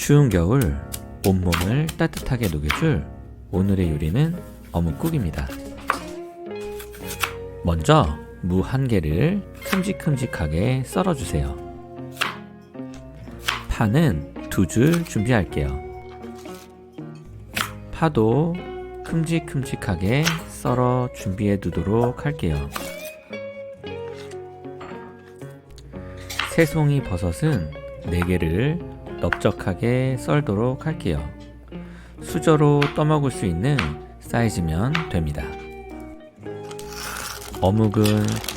추운 겨울 온몸을 따뜻하게 녹여줄 오늘의 요리는 어묵국입니다. 먼저 무 한 개를 큼직큼직하게 썰어주세요. 파는 두 줄 준비할게요. 파도 큼직큼직하게 썰어 준비해 두도록 할게요. 새송이 버섯은 4개를 넓적하게 썰도록 할게요. 수저로 떠먹을 수 있는 사이즈면 됩니다. 어묵은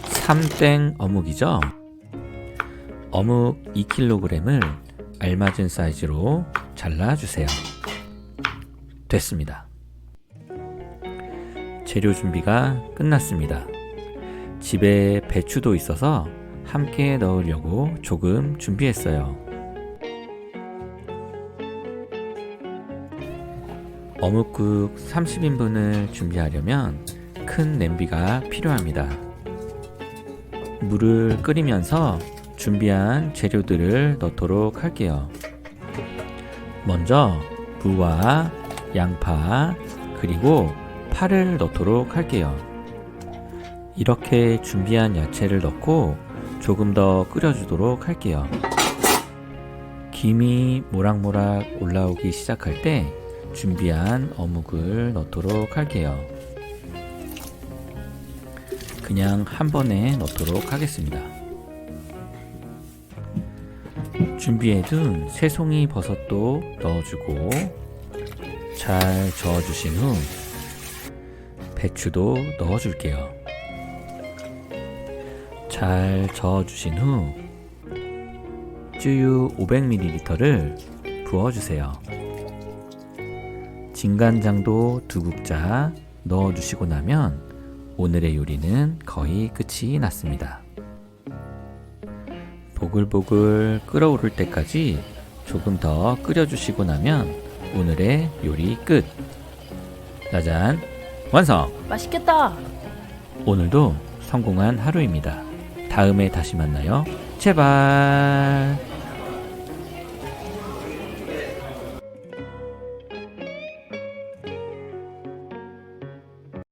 삼땡 어묵이죠? 어묵 2kg을 알맞은 사이즈로 잘라주세요. 됐습니다. 재료 준비가 끝났습니다. 집에 배추도 있어서 함께 넣으려고 조금 준비했어요. 어묵국 30인분을 준비하려면 큰 냄비가 필요합니다. 물을 끓이면서 준비한 재료들을 넣도록 할게요. 먼저 무와 양파 그리고 파를 넣도록 할게요. 이렇게 준비한 야채를 넣고 조금 더 끓여주도록 할게요. 김이 모락모락 올라오기 시작할 때 준비한 어묵을 넣도록 할게요. 그냥 한 번에 넣도록 하겠습니다. 준비해둔 새송이 버섯도 넣어주고 잘 저어주신 후 배추도 넣어줄게요. 잘 저어주신 후 쯔유 500ml를 부어주세요. 진간장도 두 국자 넣어주시고 나면 오늘의 요리는 거의 끝이 났습니다. 보글보글 끓어오를 때까지 조금 더 끓여주시고 나면 오늘의 요리 끝! 짜잔! 완성! 맛있겠다. 오늘도 성공한 하루입니다. 다음에 다시 만나요. 제발!